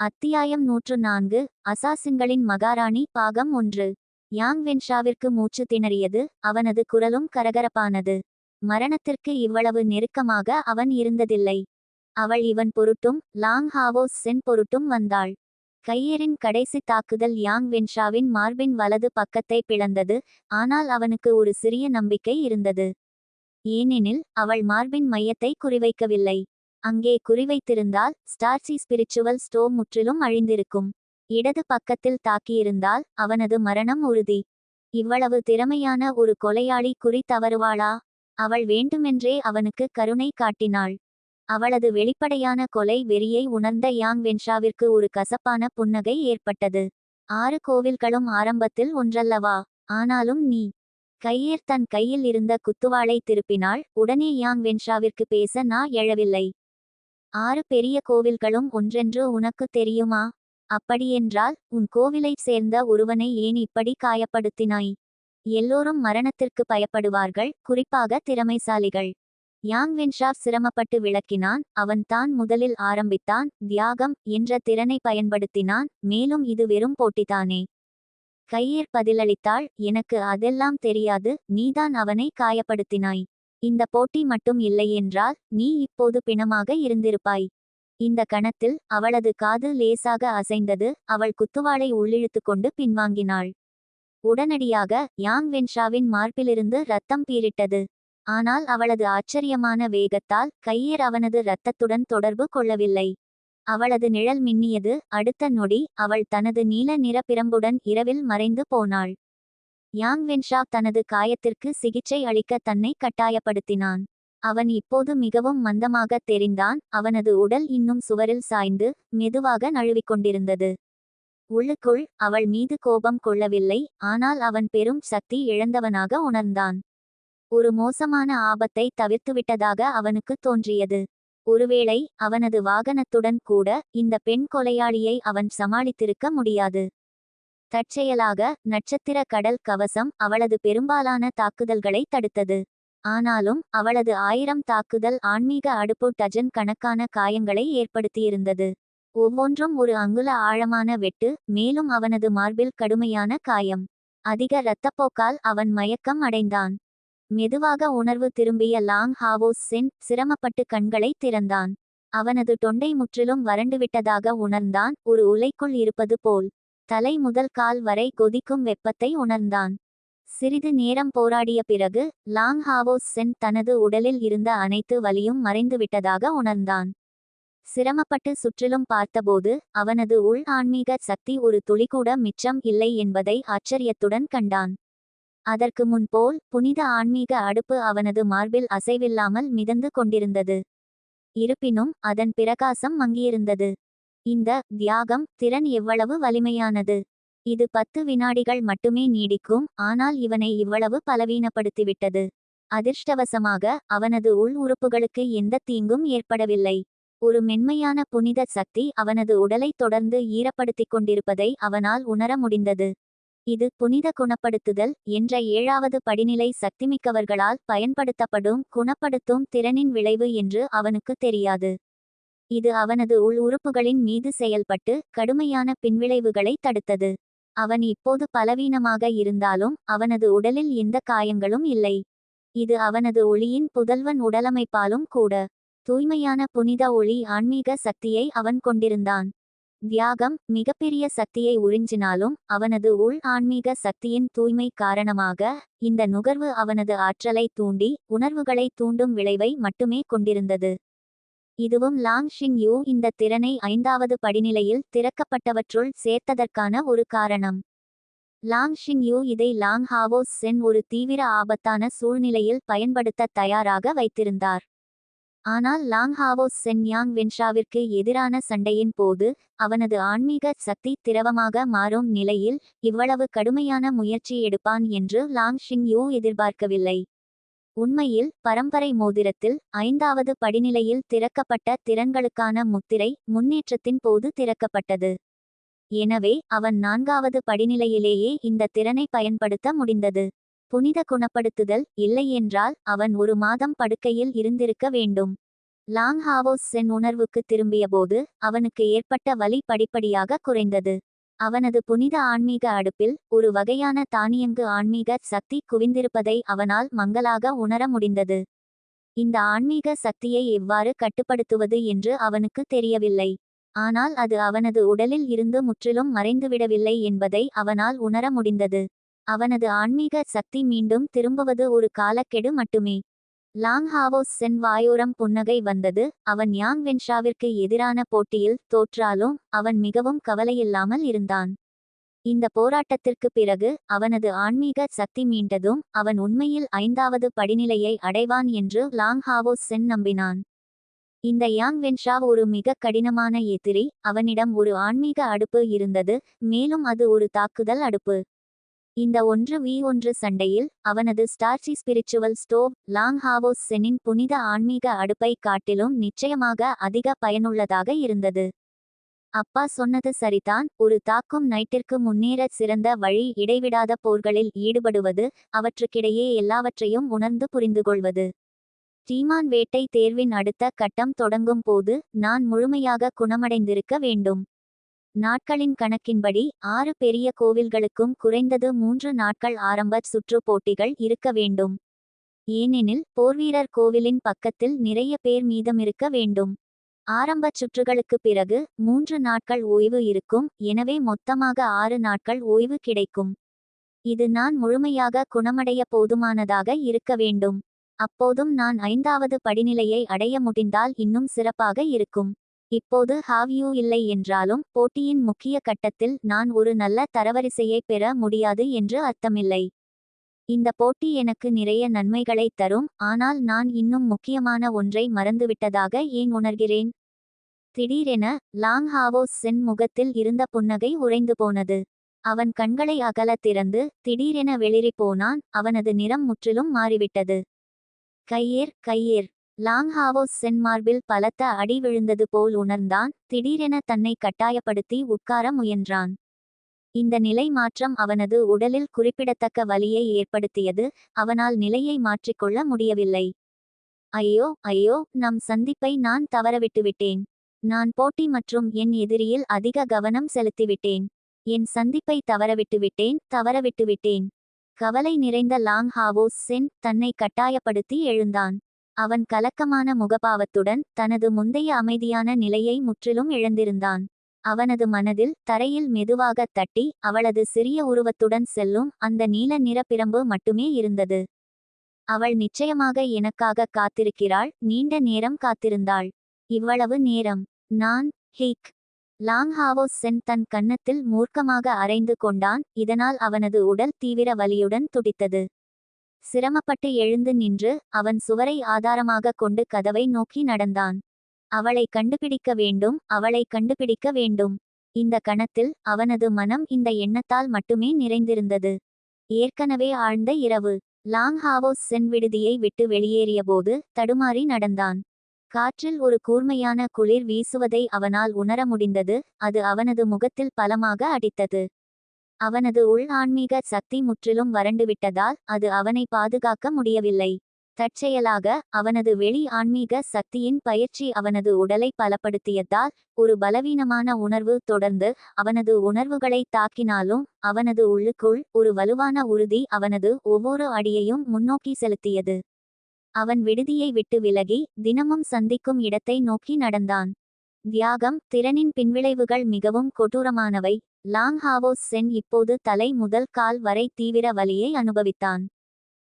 அத்தியாயம் நூற்று நான்கு அசாசின்களின் மகாராணி பாகம் ஒன்று. யாங் வென்ஷாவிற்கு மூச்சு திணறியது அவனது குரலும் கரகரப்பானது. மரணத்திற்கு இவ்வளவு நெருக்கமாக அவன் இருந்ததில்லை. அவள் இவன் பொருட்டும் லாங் ஹாவோஸ் சென் பொருட்டும் வந்தாள். கையரின் கடைசி தாக்குதல் யாங் வென்ஷாவின் மார்பின் வலது பக்கத்தை பிளந்தது ஆனால் அவனுக்கு ஒரு சிறிய நம்பிக்கை இருந்தது. ஏனெனில் அவள் மார்பின் மையத்தை குறிவைக்கவில்லை. அங்கே குறிவைத்திருந்தால் ஸ்டார்சி ஸ்பிரிச்சுவல் ஸ்டோ முற்றிலும் அழிந்திருக்கும். இடது பக்கத்தில் தாக்கியிருந்தால் அவனது மரணம் உறுதி. இவ்வளவு திறமையான ஒரு கொலையாளி குறி தவறுவாளா? அவள் வேண்டுமென்றே அவனுக்கு கருணை காட்டினாள். அவளது வெளிப்படையான கொலை வெறியை உணர்ந்த யாங் வென்ஷாவிற்கு ஒரு கசப்பான புன்னகை ஏற்பட்டது. ஆறு கோவில்களும் ஆரம்பத்தில் ஒன்றல்லவா? ஆனாலும் நீ கையேர் தன் கையில் இருந்த குத்துவாளை திருப்பினாள் உடனே யாங் வென்ஷாவிற்கு பேச நா எழவில்லை. ஆறு பெரிய கோவில்களும் ஒன்றென்று உனக்கு தெரியுமா? அப்படியென்றால் உன் கோவிலைச் சேர்ந்த ஒருவனை ஏன் இப்படி காயப்படுத்தினாய்? எல்லோரும் மரணத்திற்கு பயப்படுவார்கள் குறிப்பாக திறமைசாலிகள். யாங் வென்ஷா சிரமப்பட்டு விளக்கினான் அவன் தான் முதலில் ஆரம்பித்தான் தியாகம் என்ற திறனை பயன்படுத்தினான் மேலும் இது வெறும் போட்டிதானே. கையேர் பதிலளித்தாள் எனக்கு அதெல்லாம் தெரியாது நீதான் அவனை காயப்படுத்தினாய். இந்த போட்டி மட்டும் இல்லையென்றால் நீ இப்போது பிணமாக இருந்திருப்பாய். இந்த கணத்தில் அவளது காது லேசாக அசைந்தது. அவள் குத்துவாளை உள்ளிழுத்து கொண்டு பின்வாங்கினாள். உடனடியாக யாங் வென்ஷாவின் மார்பிலிருந்து ரத்தம் பீரிட்டது ஆனால் அவளது ஆச்சரியமான வேகத்தால் கையேர் அவனது இரத்தத்துடன் தொடர்பு கொள்ளவில்லை. அவளது நிழல் மின்னியது. அடுத்த நொடி அவள் தனது நீல நிற பிரம்புடன் இரவில் மறைந்து போனாள். யாங் வென்ஷா தனது காயத்திற்கு சிகிச்சை அளிக்க தன்னை கட்டாயப்படுத்தினான். அவன் இப்போது மிகவும் மந்தமாக தெரிந்தான். அவனது உடல் இன்னும் சுவரில் சாய்ந்து மெதுவாக நழுவிக்கொண்டிருந்தது. உள்ளுக்குள் அவள் மீது கோபம் கொள்ளவில்லை. ஆனால் அவன் பெரும் சக்தி இழந்தவனாக உணர்ந்தான். ஒரு மோசமான ஆபத்தை தவிர்த்துவிட்டதாக அவனுக்கு தோன்றியது. ஒருவேளை அவனது வாகனத்துடன் கூட இந்த பெண் கொலையாளியை அவன் சமாளித்திருக்க முடியாது. தற்செயலாக நட்சத்திர கடல் கவசம் அவளது பெரும்பாலான தாக்குதல்களை தடுத்தது. ஆனாலும் அவளது ஆயிரம் தாக்குதல் ஆன்மீக அடுப்பு டஜன் கணக்கான காயங்களை ஏற்படுத்தியிருந்தது. ஒவ்வொன்றும் ஒரு அங்குல ஆழமான வெட்டு மேலும் அவனது மார்பில் கடுமையான காயம். அதிக இரத்தப்போக்கால் அவன் மயக்கம் அடைந்தான். மெதுவாக உணர்வு திரும்பிய லாங் ஹாவோஸ் சென் சிரமப்பட்டு கண்களை திறந்தான். அவனது தொண்டை முற்றிலும் வறண்டுவிட்டதாக உணர்ந்தான் ஒரு உலைக்குள் இருப்பது போல். தலை முதல் கால் வரை கொதிக்கும் வெப்பத்தை உணர்ந்தான். சிறிது நேரம் போராடிய பிறகு லாங் ஹாவோஸ் சென் தனது உடலில் இருந்த அனைத்து வலியும் மறைந்துவிட்டதாக உணர்ந்தான். சிரமப்பட்டு சுற்றிலும் பார்த்தபோது அவனது உள் ஆன்மீக சக்தி ஒரு துளிகூட மிச்சம் இல்லை என்பதை ஆச்சரியத்துடன் கண்டான். அதற்கு முன்போல் புனித ஆன்மீக அடுப்பு அவனது மார்பில் அசைவில்லாமல் மிதந்து கொண்டிருந்தது. இருப்பினும் அதன் பிரகாசம் மங்கியிருந்தது. இந்த தியாகம் திறன் எவ்வளவு வலிமையானது. இது பத்து வினாடிகள் மட்டுமே நீடிக்கும் ஆனால் இவனை இவ்வளவு பலவீனப்படுத்திவிட்டது. அதிர்ஷ்டவசமாக அவனது உள் உறுப்புகளுக்கு எந்த தீங்கும் ஏற்படவில்லை. ஒரு மென்மையான புனித சக்தி அவனது உடலை தொடர்ந்து ஈரப்படுத்திக் கொண்டிருப்பதை அவனால் உணர முடிந்தது. இது புனித குணப்படுத்துதல் என்ற ஏழாவது படிநிலை சக்திமிக்கவர்களால் பயன்படுத்தப்படும் குணப்படுத்தும் திறனின் விளைவு என்று அவனுக்கு தெரியாது. இது அவனது உள் உறுப்புகளின் மீது செயல்பட்டு கடுமையான பின்விளைவுகளை தடுத்தது. அவன் இப்போது பலவீனமாக இருந்தாலும் அவனது உடலில் எந்த காயங்களும் இல்லை. இது அவனது ஒளியின் புதல்வன் உடலமைப்பாலும் கூட. தூய்மையான புனித ஒளி ஆன்மீக சக்தியை அவன் கொண்டிருந்தான். தியாகம் மிகப்பெரிய சக்தியை உறிஞ்சினாலும் அவனது உள் ஆன்மீக சக்தியின் தூய்மை காரணமாக இந்த நுகர்வு அவனது ஆற்றலை தூண்டி உணர்வுகளை தூண்டும் விளைவை மட்டுமே கொண்டிருந்தது. இதுவும் லாங் ஷிங் யூ இந்த திறனை ஐந்தாவது படிநிலையில் திறக்கப்பட்டவற்றுள் சேர்த்ததற்கான ஒரு காரணம். லாங் ஷிங் யூ இதை லாங் ஹாவோ சென் ஒரு தீவிர ஆபத்தான சூழ்நிலையில் பயன்படுத்த தயாராக வைத்திருந்தார். ஆனால் லாங் ஹாவோ சென் யாங் வென்ஷாவிற்கு எதிரான சண்டையின் போது அவனது ஆன்மீக சக்தி திரவமாக மாறும் நிலையில் இவ்வளவு கடுமையான முயற்சி எடுப்பான் என்று லாங் ஷிங் யூ எதிர்பார்க்கவில்லை. உண்மையில் பரம்பரை மோதிரத்தில் ஐந்தாவது படிநிலையில் திறக்கப்பட்ட திறன்களுக்கான முத்திரை முன்னேற்றத்தின் போது திறக்கப்பட்டது. எனவே அவன் நான்காவது படிநிலையிலேயே இந்த திறனை பயன்படுத்த முடிந்தது. புனித குணப்படுத்துதல் இல்லையென்றால் அவன் ஒரு மாதம் படுக்கையில் இருந்திருக்க வேண்டும். லாங் ஹாவோஸ் சென் உணர்வுக்கு திரும்பியபோது அவனுக்கு ஏற்பட்ட வலி படிப்படியாக குறைந்தது. அவனது புனித ஆன்மீக அடுப்பில் ஒரு வகையான தானியங்கு ஆன்மீக சக்தி குவிந்திருப்பதை அவனால் மங்கலாக உணர முடிந்தது. இந்த ஆன்மீக சக்தியை எவ்வாறு கட்டுப்படுத்துவது என்று அவனுக்கு தெரியவில்லை. ஆனால் அது அவனது உடலில் இருந்து முற்றிலும் மறைந்துவிடவில்லை என்பதை அவனால் உணர முடிந்தது. அவனது ஆன்மீக சக்தி மீண்டும் திரும்புவது ஒரு காலக்கெடு மட்டுமே. லாங் ஹாவோஸ் சென் வாயோரம் புன்னகை வந்தது. அவன் யாங் வென்ஷாவிற்கு எதிரான போட்டியில் தோற்றாலும் அவன் மிகவும் கவலையில்லாமல் இருந்தான். இந்த போராட்டத்திற்கு பிறகு அவனது ஆன்மீக சக்தி மீண்டதும் அவன் உண்மையில் ஐந்தாவது படிநிலையை அடைவான் என்று லாங் ஹாவோஸ் சென் நம்பினான். இந்த யாங் வென்ஷா ஒரு மிக கடினமான எதிரி. அவனிடம் ஒரு ஆன்மீக அடுப்பு இருந்தது. மேலும் அது ஒரு தாக்குதல் அடுப்பு. இந்த ஒன்று வி ஒன்று சண்டையில் அவனது starchy spiritual stove Long Hao's செனின் புனித ஆன்மீக அடுப்பை காட்டிலும் நிச்சயமாக அதிக பயனுள்ளதாக இருந்தது. அப்பா சொன்னது சரிதான் ஒரு தாக்கும் நைட்டிற்கு முன்னேற சிறந்த வழி இடைவிடாத போர்களில் ஈடுபடுவது அவற்றுக்கிடையே எல்லாவற்றையும் உணர்ந்து புரிந்துகொள்வது. தீமான் வேட்டை தேர்வின் அடுத்த கட்டம் தொடங்கும் போது நான் முழுமையாக குணமடைந்திருக்க வேண்டும். நாட்களின் கணக்கின்படி ஆறு பெரிய கோவில்களுக்கும் குறைந்தது மூன்று நாட்கள் ஆரம்ப சுற்று போட்டிகள் இருக்க வேண்டும். ஏனெனில் போர்வீரர் கோவிலின் பக்கத்தில் நிறைய பேர் மீதமிருக்க வேண்டும். ஆரம்பச் சுற்றுகளுக்குப் பிறகு மூன்று நாட்கள் ஓய்வு இருக்கும் எனவே மொத்தமாக ஆறு நாட்கள் ஓய்வு கிடைக்கும். இது நான் முழுமையாக குணமடைய போதுமானதாக இருக்க வேண்டும். அப்போதும் நான் ஐந்தாவது படிநிலையை அடைய முடிந்தால் இன்னும் சிறப்பாக இருக்கும். இப்போது ஹாவ்யூ இல்லை என்றாலும் போட்டியின் முக்கிய கட்டத்தில் நான் ஒரு நல்ல தரவரிசையை பெற முடியாது என்று அர்த்தமில்லை. இந்த போட்டி எனக்கு நிறைய நன்மைகளை தரும் ஆனால் நான் இன்னும் முக்கியமான ஒன்றை மறந்துவிட்டதாக ஏன் உணர்கிறேன்? திடீரென லாங் ஹாவோஸ் சென் முகத்தில் இருந்த புன்னகை உறைந்து போனது. அவன் கண்களை அகல திறந்து திடீரென வெளிரி போனான் அவனது நிறம் முற்றிலும் மாறிவிட்டது. கையேர் கையேர் லாங் ஹாவோஸ் சென் மார்பில் பலத்த அடி விழுந்தது போல் உணர்ந்தான் திடீரென தன்னை கட்டாயப்படுத்தி உட்கார முயன்றான். இந்த நிலை மாற்றம் அவனது உடலில் குறிப்பிடத்தக்க வலியை ஏற்படுத்தியது அவனால் நிலையை மாற்றிக்கொள்ள முடியவில்லை. ஐயோ ஐயோ நம் சந்திப்பை நான் தவறவிட்டுவிட்டேன் நான் போட்டி மற்றும் என் எதிரியில் அதிக கவனம் செலுத்திவிட்டேன் என் சந்திப்பை தவறவிட்டுவிட்டேன் தவறவிட்டுவிட்டேன் கவலை நிறைந்த லாங் ஹாவோஸ் சென் தன்னை கட்டாயப்படுத்தி எழுந்தான். அவன் கலக்கமான முகபாவத்துடன் தனது முந்தைய அமைதியான நிலையை முற்றிலும் இழந்திருந்தான். அவனது மனதில் தரையில் மெதுவாக தட்டி அவளது சிறிய உருவத்துடன் செல்லும் அந்த நீல நிற பிரம்பு மட்டுமே இருந்தது. அவள் நிச்சயமாக எனக்காக காத்திருக்கிறாள் நீண்ட நேரம் காத்திருந்தாள். இவ்வளவு நேரம் நான் ஹீக் லாங் சென் தன் கன்னத்தில் மூர்க்கமாக அரைந்து கொண்டான் இதனால் அவனது உடல் தீவிர வலியுடன் துடித்தது. சிரமப்பட்டு எழுந்து நின்று அவன் சுவரை ஆதாரமாக கொண்டு கதவை நோக்கி நடந்தான். அவளை கண்டுபிடிக்க வேண்டும் அவளை கண்டுபிடிக்க வேண்டும். இந்த கணத்தில் அவனது மனம் இந்த எண்ணத்தால் மட்டுமே நிறைந்திருந்தது. ஏற்கனவே ஆழ்ந்த இரவு. லாங் ஹாவோஸ் சென் விடுதியை விட்டு வெளியேறியபோது தடுமாறி நடந்தான். காற்றில் ஒரு கூர்மையான குளிர் வீசுவதை அவனால் உணர முடிந்தது அது அவனது முகத்தில் பலமாக அடித்தது. அவனது உள் ஆன்மீக சக்தி முற்றிலும் வறண்டுவிட்டதால் அது அவனை பாதுகாக்க முடியவில்லை. தற்செயலாக அவனது வெளி ஆன்மீக சக்தியின் பயிற்சி அவனது உடலை பலப்படுத்தியதால் ஒரு பலவீனமான உணர்வு தொடர்ந்து அவனது உணர்வுகளை தாக்கினாலும் அவனது உள்ளுக்குள் ஒரு வலுவான உறுதி அவனது ஒவ்வொரு அடியையும் முன்னோக்கி செலுத்தியது. அவன் விடுதியை விட்டு விலகி தினமும் சந்திக்கும் இடத்தை நோக்கி நடந்தான். தியாகம் திறனின் பின்விளைவுகள் மிகவும் கொடூரமானவை. லாங் ஹாவோஸ் சென் இப்போது தலை முதல் கால் வரை தீவிர வலியை அனுபவித்தான்.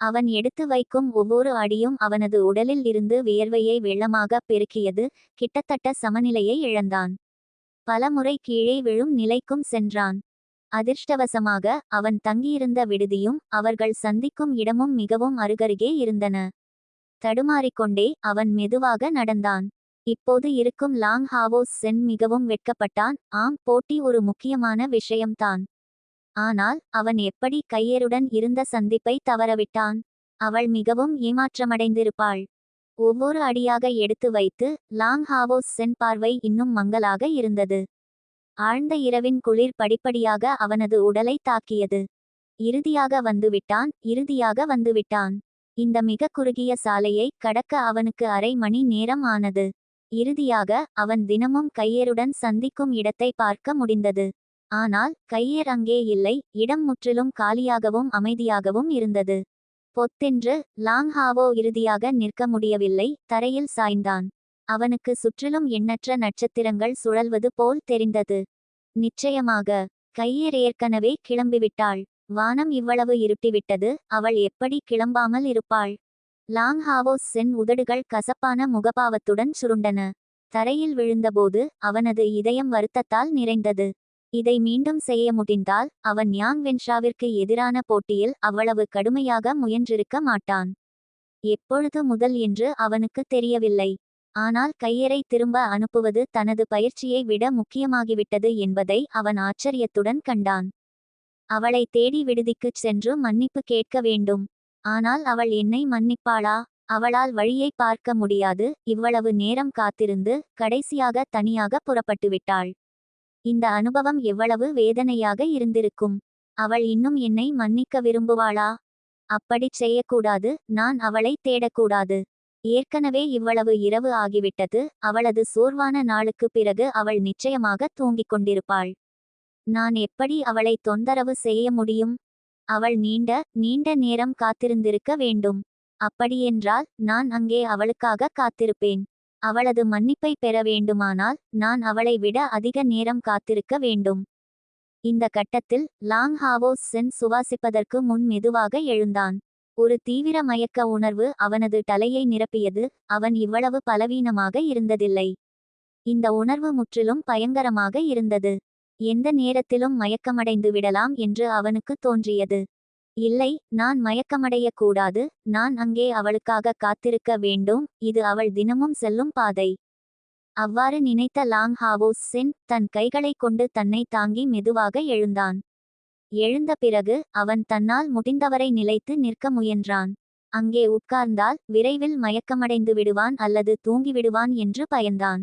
அவன் எடுத்து வைக்கும் ஒவ்வொரு அடியும் அவனது உடலில் இருந்து வியர்வையை வெள்ளமாக பெருக்கியது கிட்டத்தட்ட சமநிலையை இழந்தான். பலமுறை கீழே விழும் நிலைக்கும் சென்றான். அதிர்ஷ்டவசமாக அவன் தங்கியிருந்த விடுதியும் அவர்கள் சந்திக்கும் இடமும் மிகவும் அருகருகே இருந்தன. தடுமாறிக்கொண்டே அவன் மெதுவாக நடந்தான். இப்போது இருக்கும் லாங் ஹாவோஸ் சென் மிகவும் வெட்கப்பட்டான். ஆம் போட்டி ஒரு முக்கியமான விஷயம்தான். ஆனால் அவன் எப்படி கையேருடன் இருந்த சந்திப்பை தவறவிட்டான்? அவள் மிகவும் ஏமாற்றமடைந்திருப்பாள். ஒவ்வொரு அடியாக எடுத்து வைத்து லாங் ஹாவோஸ் சென் பார்வை இன்னும் மங்கலாக இருந்தது. ஆழ்ந்த இரவின் குளிர் படிப்படியாக அவனது உடலை தாக்கியது. இறுதியாக வந்துவிட்டான் இறுதியாக வந்துவிட்டான். இந்த மிக குறுகிய சாலையை கடக்க அவனுக்கு அரை மணி நேரம் ஆனது. இறுதியாக அவன் தினமும் கையேருடன் சந்திக்கும் இடத்தை பார்க்க முடிந்தது. ஆனால் கையேர் அங்கே இல்லை இடம் முற்றிலும் காலியாகவும் அமைதியாகவும் இருந்தது. பொத்தென்று லாங்ஹாவோ இறுதியாக நிற்க முடியவில்லை தரையில் சாய்ந்தான். அவனுக்கு சுற்றிலும் எண்ணற்ற நட்சத்திரங்கள் சுழல்வது போல் தெரிந்தது. நிச்சயமாக கையேர் ஏற்கனவே கிளம்பிவிட்டாள். வானம் இவ்வளவு இருட்டிவிட்டது அவள் எப்படி கிளம்பாமல் இருப்பாள்? லாங் ஹாவோஸ் சென் உதடுகள் கசப்பான முகபாவத்துடன் சுருண்டன. தரையில் விழுந்தபோது அவனது இதயம் வருத்தத்தால் நிறைந்தது. இதை மீண்டும் செய்ய முடிந்தால் அவன் யாங் வென்ஷாவிற்கு எதிரான போட்டியில் அவ்வளவு கடுமையாக முயன்றிருக்க மாட்டான். எப்பொழுது முதல் என்று அவனுக்கு தெரியவில்லை. ஆனால் கையரை திரும்ப அனுப்புவது தனது பயிற்சியை விட முக்கியமாகிவிட்டது என்பதை அவன் ஆச்சரியத்துடன் கண்டான். அவளை தேடி விடுதிக்குச் சென்று மன்னிப்பு கேட்க வேண்டும். ஆனால் அவள் என்னை மன்னிப்பாளா? அவளால் வழியை பார்க்க முடியாது. இவ்வளவு நேரம் காத்திருந்து கடைசியாக தனியாக புறப்பட்டுவிட்டாள். இந்த அனுபவம் எவ்வளவு வேதனையாக இருந்திருக்கும். அவள் இன்னும் என்னை மன்னிக்க விரும்புவாளா? அப்படிச் செய்யக்கூடாது. நான் அவளை தேடக்கூடாது. ஏற்கனவே இவ்வளவு இரவு ஆகிவிட்டது. அவளது சோர்வான நாளுக்கு பிறகு அவள் நிச்சயமாக தூங்கிக் கொண்டிருப்பாள். நான் எப்படி அவளை தொந்தரவு செய்ய முடியும்? அவள் நீண்ட நீண்ட நேரம் காத்திருந்திருக்க வேண்டும். அப்படியென்றால் நான் அங்கே அவளுக்காக காத்திருப்பேன். அவளது மன்னிப்பை பெற வேண்டுமானால் நான் அவளை விட அதிக நேரம் காத்திருக்க வேண்டும். இந்த கட்டத்தில் லாங் ஹாவோஸ் சென் சுவாசிப்பதற்கு முன் மெதுவாக எழுந்தான். ஒரு தீவிர மயக்க உணர்வு அவனது தலையை நிரப்பியது அவன் இவ்வளவு பலவீனமாக இருந்ததில்லை. இந்த உணர்வு முற்றிலும் பயங்கரமாக இருந்தது. எந்த நேரத்திலும் மயக்கமடைந்து விடலாம் என்று அவனுக்கு தோன்றியது. இல்லை நான் மயக்கமடையக் கூடாது நான் அங்கே அவளுக்காக காத்திருக்க வேண்டும் இது அவள் தினமும் செல்லும் பாதை அவ்வாறு நினைத்த லாங் ஹாவோஸ் சென் தன் கைகளைக் கொண்டு தன்னை தாங்கி மெதுவாக எழுந்தான். எழுந்த பிறகு அவன் தன்னால் முடிந்தவரை நிலைத்து நிற்க முயன்றான். அங்கே உட்கார்ந்தால் விரைவில் மயக்கமடைந்து விடுவான் அல்லது தூங்கிவிடுவான் என்று பயந்தான்.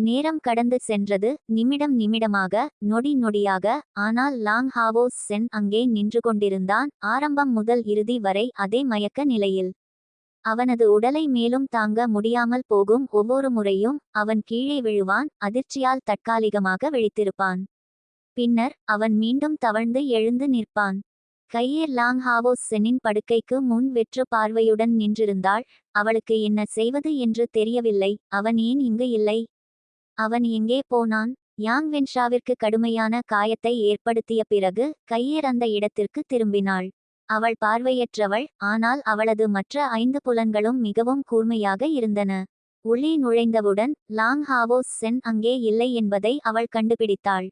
நேரம் கடந்து சென்றது. நிமிடம் நிமிடமாக நொடி நொடியாக ஆனால் லாங் ஹாவோஸ் சென் அங்கே நின்று கொண்டிருந்தான் ஆரம்பம் முதல் இறுதி வரை அதே மயக்க நிலையில். அவனது உடலை மேலும் தாங்க முடியாமல் போகும் ஒவ்வொரு முறையும் அவன் கீழே விழுவான் அதிர்ச்சியால் தற்காலிகமாக விழித்திருப்பான். பின்னர் அவன் மீண்டும் தவழ்ந்து எழுந்து நிற்பான். கையில் லாங் ஹாவோஸ் சென்னின் படுக்கைக்கு முன் வெற்று பார்வையுடன் நின்றிருந்தாள். அவளுக்கு என்ன செய்வது என்று தெரியவில்லை. அவன் ஏன் இங்கு இல்லை? அவன் எங்கே போனான்? யாங் வென்ஷாவிற்கு கடுமையான காயத்தை ஏற்படுத்திய பிறகு கையேர் அந்த இடத்திற்கு திரும்பினாள். அவள் பார்வையற்றவள் ஆனால் அவளது மற்ற ஐந்து புலன்களும் மிகவும் கூர்மையாக இருந்தன. உள்ளே நுழைந்தவுடன் லாங் ஹாவோஸ் சென் அங்கே இல்லை என்பதை அவள் கண்டுபிடித்தாள்.